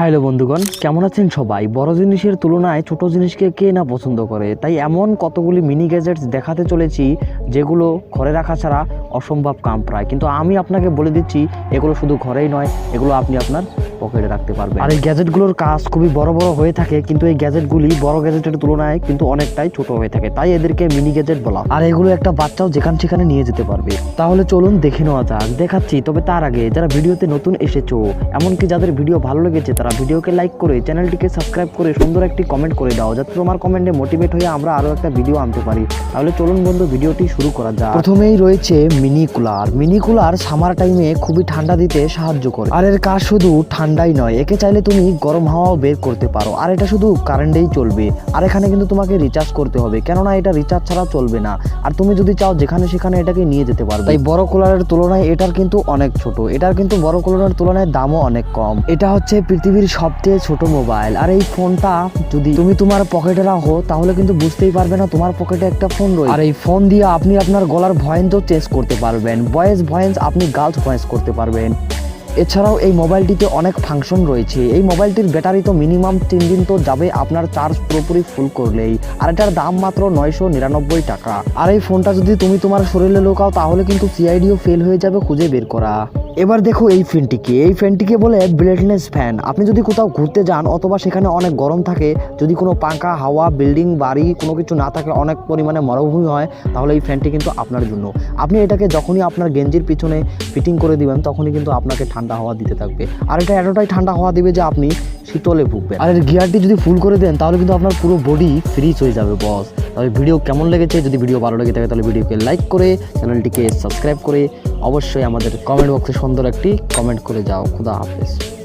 Hello বন্ধুগণ, কেমন আছেন সবাই? বড় জিনিসের তুলনায় ছোট জিনিসকে কে না পছন্দ করে? তাই এমন কতগুলি মিনি গ্যাজেটস দেখাতে চলেছি, যেগুলো ঘরে রাখা ছাড়া অসম্ভব কাম প্রায়। কিন্তু আমি আপনাকে বলে দিচ্ছি, এগুলো শুধু ঘরেই নয়, এগুলো আপনি আপনার পকেটে রাখতে পারবেন। আর এই গ্যাজেটগুলোর কাজ খুবই বড় বড় হয়ে থাকে, কিন্তু এই গ্যাজেটগুলি বড় গ্যাজেটের তুলনায় কিন্তু অনেকটাই ছোট হয়ে থাকে। তাই এদেরকে মিনি গ্যাজেট বলা আর এগুলো একটা বাচ্চাও যেখান সেখানে নিয়ে যেতে পারবে। তাহলে চলুন দেখে নেওয়া যাক, দেখাচ্ছি। তবে তার আগে, যারা ভিডিওতে নতুন এসেছ, এমনকি যাদের ভিডিও ভালো লেগেছে, তারা ভিডিওকে লাইক করে চ্যানেলটিকে সাবস্ক্রাইব করে সুন্দর একটি কমেন্ট করে দাও, যাতে তোমার কমেন্টে মোটিভেট হয়ে আমরা আরও একটা ভিডিও আনতে পারি। তাহলে চলুন বন্ধু, ভিডিওটি শুরু করা যাক। প্রথমেই রয়েছে mini cooler mini cooler summer টাইমে খুবই ঠান্ডা দিতে সাহায্য করে। আর এর কাজ শুধু ঠান্ডাই নয়, একে চাইলে তুমি গরম হাওয়াও বের করতে পারো। আর এটা শুধু কারেন্টেই চলবে। আর এখানে কিন্তু তোমাকে রিচার্জ করতে হবে, কেননা এটা রিচার্জ ছাড়া চলবে না। আর তুমি যদি চাও যেখানে সেখানে এটাকে নিয়ে যেতে পারবে। তাই বড় কুলারের তুলনায় এটার কিন্তু অনেক ছোট। এটার কিন্তু বড় কুলারের তুলনায় দামও অনেক কম। এটা হচ্ছে পৃথিবীর সবচেয়ে ছোট মোবাইল। আর এই ফোনটা যদি তুমি তোমার পকেটে রাখো, তাহলে কিন্তু বুঝতেই পারবে না তোমার পকেটে একটা ফোন রয়েছে। আর এই ফোন দিয়ে আপনি আপনার গলার ভয়েন্সও চেঞ্জ করতে পারবেন। ভয়েস, ভয়েন্স আপনি গার্লস ভয়েস করতে পারবেন। এছাড়াও এই মোবাইলটিতে অনেক ফাংশন রয়েছে। এই মোবাইলটির ব্যাটারি তো মিনিমাম তিন দিন তো যাবে, আপনার চার্জ পুরোপুরি ফুল করলেই। আর এটার দাম মাত্র নয়শো নিরানব্বই টাকা। আর এই ফোনটা যদি তুমি তোমার শরীরে লোকাও, তাহলে কিন্তু সিআইডিও ফেল হয়ে যাবে খুঁজে বের করা। এবার দেখো এই ফ্যানটিকে। এই ফ্যানটিকে বলে ব্লেডলেস ফ্যান। আপনি যদি কোথাও ঘুরতে যান অথবা সেখানে অনেক গরম থাকে, যদি কোনো পাঙ্খা হাওয়া, বিল্ডিং, বাড়ি কোনো কিছু না থাকে, অনেক পরিমাণে মরুভূমি হয়, তাহলে এই ফ্যানটি কিন্তু আপনার জন্য। আপনি এটাকে যখনই আপনার গেঞ্জির পিছনে ফিটিং করে দিবেন, তখনই কিন্তু আপনাকে ঠান্ডা হাওয়া দিতে থাকবে। আর এটা এতটাই ঠান্ডা হাওয়া দিবে যে আপনি শীতলে ভুগবেন। আর এর গিয়ারটি যদি ফুল করে দেন, তাহলে কিন্তু আপনার পুরো বডি ফ্রিজ হয়ে যাবে বস তবে ভিডিও কেমন লেগেছে, যদি ভিডিও ভালো লেগে থাকে, তাহলে ভিডিওকে লাইক করে, চ্যানেলটিকে সাবস্ক্রাইব করে, অবশ্যই আমাদের কমেন্ট বক্সে সুন্দর একটি কমেন্ট করে যাও। খুদা হাফেজ।